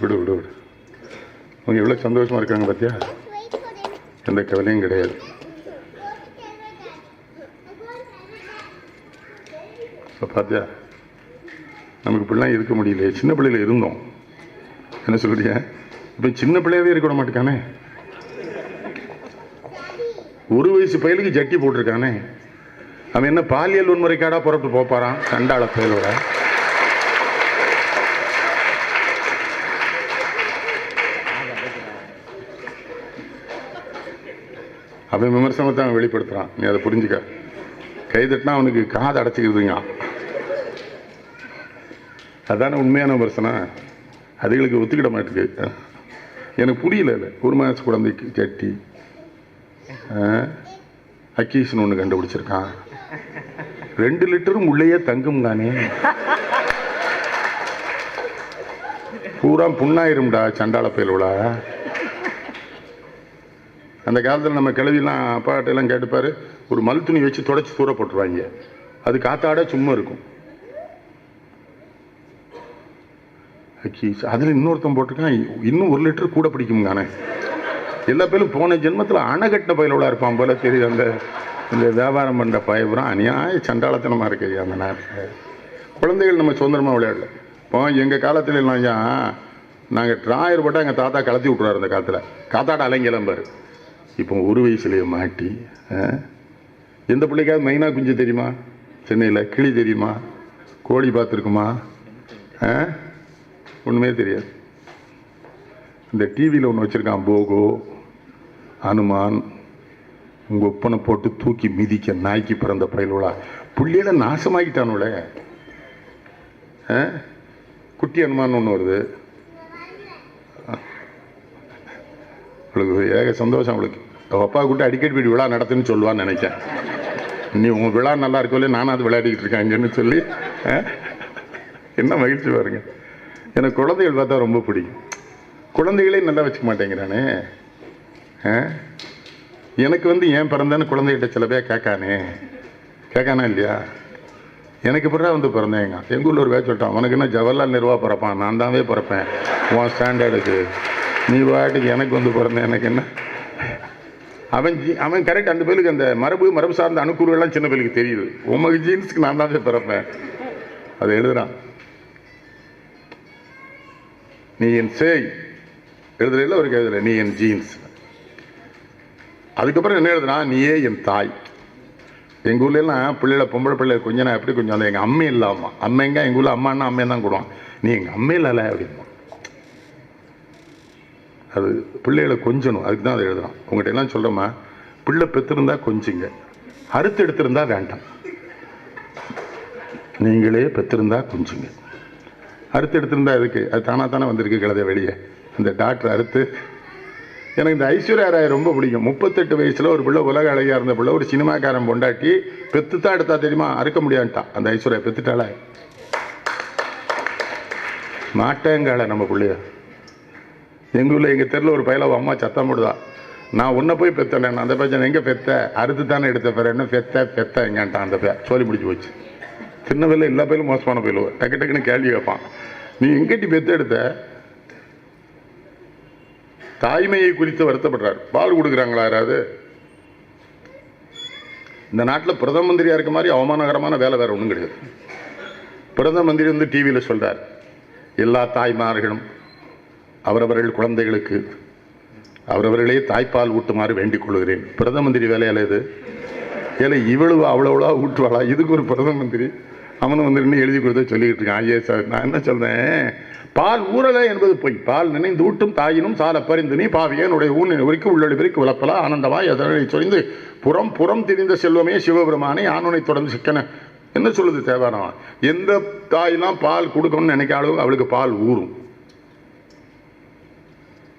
விடு விடு விடு. அவங்க எவ்வளோ சந்தோஷமாக இருக்காங்க பார்த்தியா எந்த கவலையும் கிடையாது. ஸோ பார்த்தியா நமக்கு இப்படிலாம் இருக்க முடியல சின்ன பிள்ளையில் இருந்தோம். என்ன சொல்றிய? இப்போ சின்ன பிள்ளையாவே இருக்க விட மாட்டேக்கானே? ஒரு வயசு பயலுக்கு ஜட்டி போட்டிருக்கானே? அவன் என்ன பாலியல் வன்முறைக்காடா புறப்பட்டு போப்பாரான் கண்டாள பயலோட. அவன் விமர்சனத்தை அவன் வெளிப்படுத்துகிறான் நீ அதை புரிஞ்சுக்க. கை தட்டினா அவனுக்கு காது அடைச்சிக்கிறதுங்க. அதான உண்மையான விமர்சனம். அதுகளுக்கு ஒத்துக்கிட மாட்டேங்குது. எனக்கு புரியல இல்லை ஒரு மாதம் குழந்தைக்கு சட்டி அக்கீஷன் ஒன்று கண்டுபிடிச்சிருக்கான். ரெண்டு லிட்டரும் உள்ளேயே தங்கும் தானே. பூரா புண்ணாயிரும்டா சண்டாள பயலுவலா அந்த காலத்தில் நம்ம கிளவிலாம் அப்பாட்டெல்லாம் கேட்டுப்பார் கேட்டுப்பாரு ஒரு மல் துணி வச்சு தொடச்சி தூர போட்டுருவாங்க. அது காத்தாட சும்மா இருக்கும். அதில் இன்னொருத்தன் போட்டிருக்கான் இன்னும் ஒரு லிட்டர் கூட பிடிக்கும்கானே எல்லா பேரும் போன ஜென்மத்தில் அணைகட்ட பயலோட இருப்பான் போல தெரியுது. அந்த இந்த வியாபாரம் பண்ணுற பயபுரம் அநியாய சண்டாளத்தனமாக இருக்கு அந்த நேரத்தில் குழந்தைகள் நம்ம சுதந்திரமாக விளையாடல. இப்போ எங்கள் காலத்தில் எல்லாம் நாங்கள் ட்ராயர் போட்டால் எங்கள் தாத்தா கலத்தி விட்ருவார் அந்த காலத்தில். காத்தாட அலைங்கிளம்பார் இப்போ ஒரு வயசுலேயே மாட்டி ஆ? எந்த பிள்ளைக்காவது மைனா குஞ்சு தெரியுமா? சென்னையில் கிளி தெரியுமா? கோழி பார்த்துருக்குமா? ஆ? ஒன்றுமே தெரியாது. இந்த டிவியில் ஒன்று வச்சுருக்கான் போகோ அனுமான் உங்கள் ஒப்பனை போட்டு தூக்கி மிதிக்க நாய்க்கு பிறந்த பயலுவலா புள்ளியெல்லாம் நாசமாக்கிட்டானுல ஆ? குட்டி அனுமான் ஒன்று வருது. அவளுக்கு ஏக சந்தோஷம் அவளுக்கு அவள் அப்பா கூட்ட அடிக்கடி போய் விழா நடத்துன்னு சொல்லுவான்னு நினைச்சேன். நீ உங்கள் விழா நல்லா இருக்கோல்ல நானும் அது விளையாடிக்கிட்டு இருக்கேன் இங்கேன்னு சொல்லி ஆ? என்ன மகிழ்ச்சி பாருங்க. எனக்கு குழந்தைகள் பார்த்தா ரொம்ப பிடிக்கும். குழந்தைகளே நல்லா வச்சுக்க மாட்டேங்கிறானே. ஆ? எனக்கு வந்து ஏன் பிறந்தேன்னு குழந்தைகிட்ட சில பேர் கேட்கானே. கேட்கானா இல்லையா? எனக்கு பிறகு வந்து பிறந்தேங்க எங்கள் ஊரில் ஒரு பேர் சொல்லிட்டான் உனக்கு என்ன ஜவஹர்லால் நேருவா பிறப்பான்? நான் தானே பிறப்பேன். உன் ஸ்டாண்டர்டுக்கு நீ பாட்டுக்கு எனக்கு வந்து பிறந்த எனக்கு என்ன? அவன் ஜீ அவன் கரெக்ட் அந்த பேருக்கு அந்த மரபு மரபு சார்ந்த அணுக்கூறுகள்லாம் சின்ன பேருக்கு தெரியுது. உமக்கு ஜீன்ஸுக்கு நான் தாவே பிறப்பேன். அதை எழுதுறான். நீ என் சேய். எழுதுறதில்ல ஒரு எழுதுல நீ என் ஜீன்ஸ் அதுக்கப்புறம் என்ன எழுதுனா நீயே என் தாய். எங்கள் ஊர்லாம் பிள்ளைல பொம்பளை பிள்ளை கொஞ்சம் நான் எப்படி கொஞ்சம் எங்கள் அம்மை இல்லாமல் அம்மைங்க எங்கள் ஊரில் அம்மானா அம்மையை தான் கூடுவான் நீ எங்கள் அம்மை இல்லை அப்படிமா அது பிள்ளைகளை கொஞ்சணும். அதுக்கு தான் அதை எழுதுறான் உங்கள்கிட்ட எல்லாம் சொல்கிறோமா பிள்ளை பெற்றிருந்தா கொஞ்சிங்க. அறுத்து எடுத்திருந்தா வேண்டாம். நீங்களே பெற்றிருந்தா கொஞ்சுங்க. அறுத்து எடுத்திருந்தா இருக்கு அது தானாக தானே வந்திருக்கு கழுதை வெளியே. இந்த டாக்டர் அறுத்து. எனக்கு இந்த ஐஸ்வர்யா ராய் ரொம்ப பிடிக்கும். முப்பத்தெட்டு வயசில் ஒரு பிள்ளை உலக அழகியாக இருந்த பிள்ளை ஒரு சினிமாக்காரன் பொண்டாட்டி பெத்து தான் எடுத்தா தெரியுமா? அறுக்க முடியான்ட்டான் அந்த ஐஸ்வர்யா பெத்துட்டாளா? மாட்டேங்கால நம்ம பிள்ளைய. எங்கள் ஊரில் எங்கள் தெருவில் ஒரு பையல அம்மா சத்தம் போடுதா. நான் உன்னை போய் பெத்தலேன் அந்த பையன் எங்கே பெத்த? அறுத்து தானே எடுத்த பேர் என்ன பெத்த பெத்த எங்கன்ட்டான் அந்த பேர் சொல்லி முடிச்சு போச்சு. சின்ன பிள்ளை எல்லா பயிலும் மோசமான பையிலுவ டக்கு டக்குன்னு கேள்வி வைப்பான் நீ எங்கிட்டி பெத்த எடுத்த? தாய்மையை குறித்து வருத்தப்படுறார். பால் கொடுக்குறாங்களா யாராவது? இந்த நாட்டில் பிரதம மந்திரியாக இருக்க மாதிரி அவமானகரமான வேலை வேறு ஒன்றும் கிடையாது. பிரதம மந்திரி வந்து டிவியில் சொல்கிறார் எல்லா தாய்மார்களும் அவரவர்கள் குழந்தைகளுக்கு அவரவர்களே தாய்ப்பால் ஊட்டுமாறு வேண்டிக் கொள்கிறேன். பிரதம மந்திரி வேலையால இது? ஏல இவ்வளவு அவ்வளோவளா ஊற்றுவாளா இதுக்கு ஒரு பிரதம மந்திரி. அவனும் வந்து எழுதி கொடுத்த சொல்லிக்கிட்டு இருக்கான். ஐயே சார் நான் என்ன சொல்கிறேன் பால் ஊறலை என்பது பொய். பால் நினைந்து ஊட்டும் தாயினும் சால பறிந்து நீ பாவியனுடைய ஊனின் உரிக்கு உள்ளொளி பிரிக்கு விளப்பலா ஆனந்தமாய் அதனை சொரிந்து புறம் புறம் திரிந்த செல்வமே சிவபெருமானை ஆணுனை தொடர்ந்து சிக்கன. என்ன சொல்லுது தேவாரம்? எந்த தாயெல்லாம் பால் கொடுக்கணும்னு நினைக்காளோ அவளுக்கு பால் ஊறும்.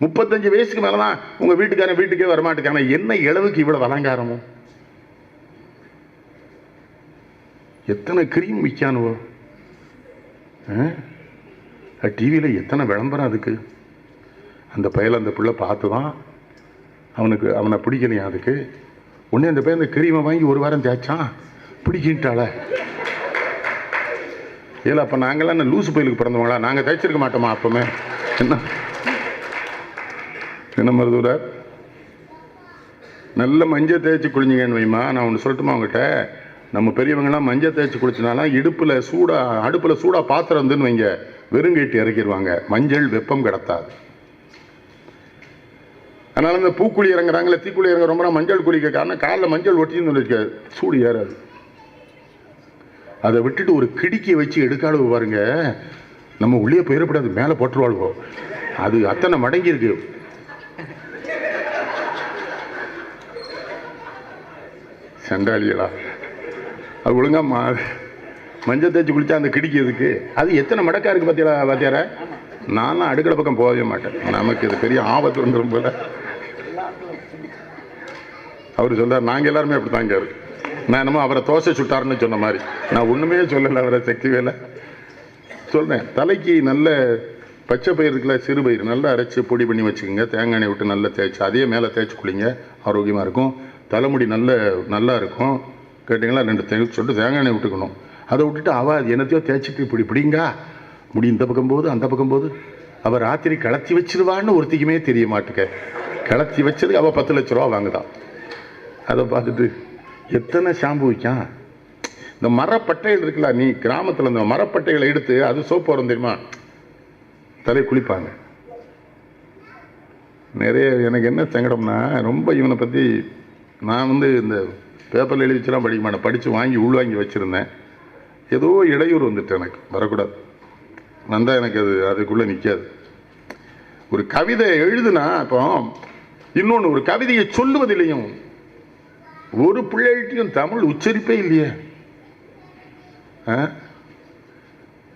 முப்பத்தஞ்சு வயசுக்கு மேலே தான் உங்கள் வீட்டுக்காரன் வீட்டுக்கே வரமாட்டேக்கான என்ன இளவுக்கு இவ்வளோ அலங்காரமும் எத்தனை கிரீம் விற்கானுவோ? டிவியில் எத்தனை விளம்பரம் அதுக்கு? அந்த பையலை அந்த பிள்ளை பார்த்து தான் அவனுக்கு அவனை பிடிக்கலையா அதுக்கு? உடனே அந்த பையன் அந்த கிரீமை வாங்கி ஒரு வாரம் தேய்ச்சான். பிடிக்கின்ட்டாள. இல்லை அப்போ நாங்களாம் என்ன லூசு பயிலுக்கு பிறந்தவங்களா? நாங்கள் தேய்ச்சிருக்க மாட்டோமா அப்போமே என்ன? என்ன மருதுவர் நல்ல மஞ்சள் தேய்ச்சி குளிஞ்சிங்கன்னு வைமா நான் ஒன்று சொல்லட்டுமா உங்ககிட்ட? நம்ம பெரியவங்கலாம் மஞ்சள் தேய்ச்சி குளிச்சினாலாம் இடுப்பில் சூடாக அடுப்பில் சூடாக பாத்திரம் வந்துன்னு வைங்க. வெறுங்கேட்டி இறக்கிடுவாங்க. மஞ்சள் வெப்பம் கிடத்தாது. அதனால் இந்த பூக்குழி இறங்குறாங்களே தீக்குழி இறங்க ரொம்ப மஞ்சள் குளிக்க காரணம் காலில் மஞ்சள் ஒட்டின்னு வச்சுக்க சூடு ஏறாது. அதை விட்டுட்டு ஒரு கிடுக்கியை வச்சு எடுக்காளவு பாருங்க. நம்ம உள்ளே போயிடக்கூடாது மேலே போட்டுருவாழ்வோம் அது அத்தனை மடங்கி இருக்குது சண்டாளியலா அது ஒழுங்கா மா மஞ்சள் தேய்ச்சி குளித்தா அந்த கிடிக்குதுக்கு அது எத்தனை மடக்கா இருக்குது பார்த்தீங்களா பார்த்தியார நானும் அடுக்கடை பக்கம் போகவே மாட்டேன். நமக்கு இது பெரிய ஆபத்து வந்துடும் போல. அவர் சொல்கிறார் நாங்கள் எல்லாருமே அப்படி தாங்க இருக்கு நான் என்னமோ அவரை தோசை சுட்டாருன்னு சொன்ன மாதிரி. நான் ஒன்றுமே சொல்லலை அவரை சக்தி வேலை சொல்கிறேன் தலைக்கு நல்ல பச்சை பயிர் இருக்குல்ல சிறு பயிர் நல்லா அரைச்சி பொடி பண்ணி வச்சுக்கோங்க. தேங்காய் எண்ணெய் விட்டு நல்லா தேய்ச்சி அதே மேலே தேய்ச்சி குளிங்க. ஆரோக்கியமாக இருக்கும். தலைமுடி நல்ல நல்லா இருக்கும். கேட்டிங்களா? ரெண்டு தேய்ச்சி சொல்லிட்டு தேங்காய் எண்ணெய் விட்டுக்கணும். அதை விட்டுட்டு அவள் என்னத்தையோ தேய்ச்சிட்டு இப்படி பிடிங்கா? முடி இந்த பக்கம் போகுது அந்த பக்கம் போகுது. அவள் ராத்திரி கலத்தி வச்சிருவான்னு ஒருத்திக்குமே தெரிய மாட்டுக்க. கலத்தி வச்சது அவள் பத்து லட்ச ரூபா வாங்குதான் அதை பார்த்துட்டு எத்தனை ஷாம்பு விற்கான் இந்த மரப்பட்டைகள் இருக்குல்ல நீ கிராமத்தில் இந்த மரப்பட்டைகளை எடுத்து அது சோப்பு வரும் தெரியுமா? தலை குளிப்பாங்க. நிறைய எனக்கு என்ன சங்கடம்னா ரொம்ப இவனை பற்றி நான் வந்து இந்த பேப்பரில் எழுதி வச்சுலாம் படிக்க மாட்டேன். படித்து வாங்கி உள்வாங்கி வச்சுருந்தேன். ஏதோ இடையூறு வந்துட்டு எனக்கு வரக்கூடாது. வந்தால் எனக்கு அது அதுக்குள்ளே நிற்காது ஒரு கவிதை எழுதுனா இப்போ இன்னொன்று ஒரு கவிதையை சொல்லுவதில்லையும் ஒரு பிள்ளைகிட்டையும் தமிழ் உச்சரிப்பே இல்லையே. ஆ?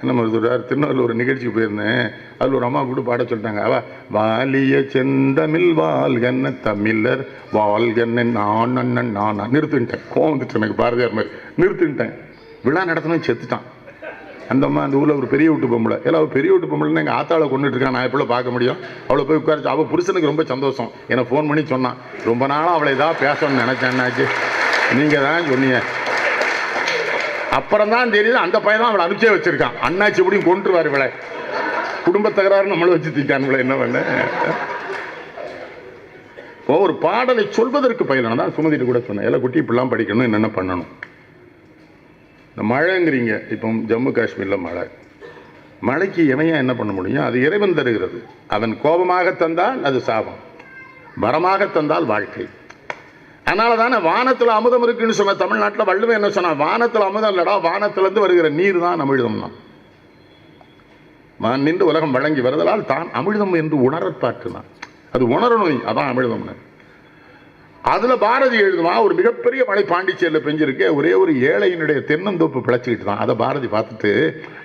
நம்ம சொல்கிறார் திருநெல்வேலி ஒரு நிகழ்ச்சிக்கு போயிருந்தேன். அதில் ஒரு அம்மா கூட பாட சொல்லிட்டாங்க. அவ வாலிய செந்தமிழ் வாழ்கண்ண தமிழர் வாழ்கன்ன நான் அண்ணன் நான் நிறுத்தின்ட்டேன் கோவம் வந்துட்டு எனக்கு பாரதியார் மாதிரி. நிறுத்தின்ட்டேன் விழா நடத்தணும் செத்துட்டான். அந்த அம்மா அந்த ஊரில் ஒரு பெரிய வீட்டு பொம்பளை. எல்லாம் அவள் பெரிய வீட்டு பொம்பளைன்னு எங்கள் ஆத்தாளை கொண்டுட்டு இருக்கான். நான் எப்போ பார்க்க முடியும்? அவளை போய் உட்காரிச்சு அவள் புருஷனுக்கு ரொம்ப சந்தோஷம். என்னை ஃபோன் பண்ணி சொன்னான். ரொம்ப நாளாக அவளை ஏதாவது பேசணும்னு நினச்சேன்னாச்சு நீங்கள் தான் சொன்னீங்க. அப்புறம் தான் தெரியுது அந்த பையன் தான் அவளை அனுப்பிச்சே வச்சிருக்கான். அண்ணாச்சி எப்படியும் கொண்டுருவார் இவளை. குடும்ப தகராறு நம்மளை வச்சு திட்டான் இவளை என்ன பண்ண? இப்போ ஒரு பாடலை சொல்வதற்கு பயிலான தான் சுமதிட்டு கூட சொன்னேன். எல்லாம் குட்டி இப்படிலாம் படிக்கணும் என்னென்ன பண்ணணும்? இந்த மழைங்கிறீங்க இப்போ ஜம்மு காஷ்மீரில் மழை. மழைக்கு இணையாக என்ன பண்ண முடியும்? அது இறைவன் தருகிறது. அவன் கோபமாக தந்தால் அது சாபம். வரமாக தந்தால் வாழ்க்கை. அதனால தானே வானத்தில் அமுதம் இருக்குன்னு சொன்ன தமிழ்நாட்டில் வள்ளுவன் என்ன சொன்னான் வானத்தில் அமுதம் இல்லடா வானத்திலேருந்து வருகிற நீர் தான் அமிழ்தம்னா நான் நின்று உலகம் வழங்கி வருதலால் தான் அமிழ்தம் என்று உணரத் அது உணரணும் அதான் அமிழ்தம்னு. அதில் பாரதி எழுதுவான் ஒரு மிகப்பெரிய மழை பாண்டிச்சேரியில் பெஞ்சிருக்கு ஒரே ஒரு ஏழையினுடைய தென்னந்தோப்பு பிழைச்சிக்கிட்டு தான். அதை பாரதி பார்த்துட்டு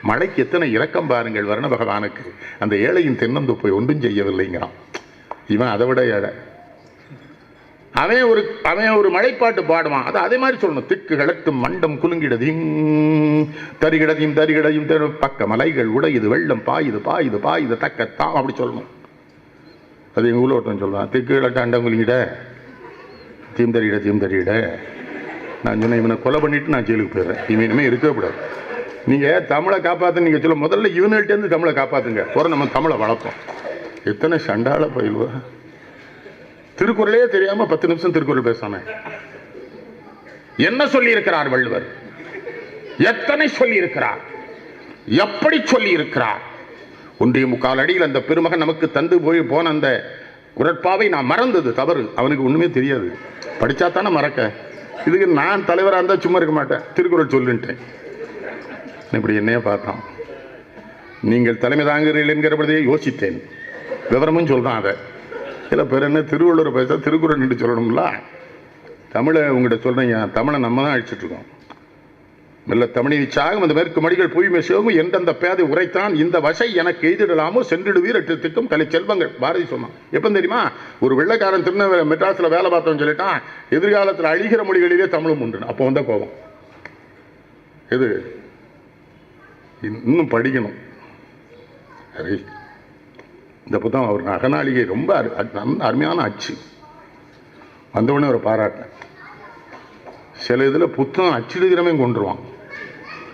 மழைக்கு எத்தனை இறக்கம் பாருங்கள் வர்ண பகவானுக்கு. அந்த ஏழையின் தென்னந்தோப்பை ஒன்றும் செய்யவில்லைங்கிறான். இவன் அதை விட ஏழை. அவன் ஒரு அவன் ஒரு மழைப்பாட்டு பாடுவான். அது அதே மாதிரி சொல்லணும். திக்கு கிழக்கு மண்டம் குலுங்கிடதையும் தரிகிடதையும் தரிகிடதையும் தரு பக்க மலைகள் உடையுது வெள்ளம் பாயுது பாயுது பாயுது தக்கத்தான் அப்படி சொல்லணும். அது எங்கள் ஊரில் ஒருத்தன் சொல்லுவான் திக்கு கிழக்கு அண்டம் குலுங்கிட. தீம் தறிட தீம் தறியிட நான் சொன்னேன் இவனை கொலை பண்ணிட்டு நான் ஜெயிலுக்கு போயிடுறேன். இவன் இனிமேல் இருக்கவே கூடாது. நீங்கள் தமிழை காப்பாற்று நீங்கள் சொல்ல முதல்ல இவனுகிட்டேருந்து தமிழை காப்பாற்றுங்க பிற நம்ம தமிழை வளர்ப்போம். எத்தனை சண்டால பயில்வா? திருக்குறளே தெரியாம பத்து நிமிஷம் திருக்குறள் பேசாம. என்ன சொல்லி இருக்கிறார் வள்ளுவர்? எத்தனை சொல்லி இருக்கிறார் எப்படி சொல்லி இருக்கிறார் ஒன்றிய முக்கால் அடியில் அந்த பெருமகன் நமக்கு தந்து போய் போன அந்த குரட்பாவை நான் மறந்தது தவறு. அவனுக்கு ஒண்ணுமே தெரியாது. படிச்சா தானே மறக்க. இதுக்கு நான் தலைவராக இருந்தால் சும்மா இருக்க மாட்டேன். திருக்குறள் சொல்லுன்ட்டேன். இப்படி என்னைய பார்த்தான். நீங்கள் தலைமை தாங்குகிறீர்கள் என்கிறபடியே யோசித்தேன். விவரமும் சொல்கிறான் அதை. சில பேர் என்ன திருவள்ளுவர் பேச திருக்குறள் என்று சொல்லணும்ல? தமிழை உங்கள்கிட்ட சொல்றீங்க தமிழை நம்ம தான் அழிச்சிட்ருக்கோம் மெல்ல தமிழினி சாகும் அந்த மேற்கு மடிகள் புய்மை சிவகும் எந்தெந்த பேதை உரைத்தான் இந்த வசை எனக்கு எய்திடலாமோ சென்றிடுவீர் திட்டம் கலை செல்வங்கள். பாரதி சொன்னான். எப்போ தெரியுமா? ஒரு வெள்ளைக்காரன் திருநெல்வேலி மெட்ராஸில் வேலை பார்த்தோம்னு சொல்லிட்டான் எதிர்காலத்தில் அழிகிற மொழிகளிலே தமிழும் உண்டு அப்போ வந்த கோபம். எது? இன்னும் படிக்கணும். சரி. இந்த புத்தகம் அவர் அகநாளிகை ரொம்ப அரு- அருமையான அச்சு வந்தவுடனே ஒரு பாராட்டினேன் சில இதில் புத்தகம் அச்சிடுகிறவன் கொண்டுருவான்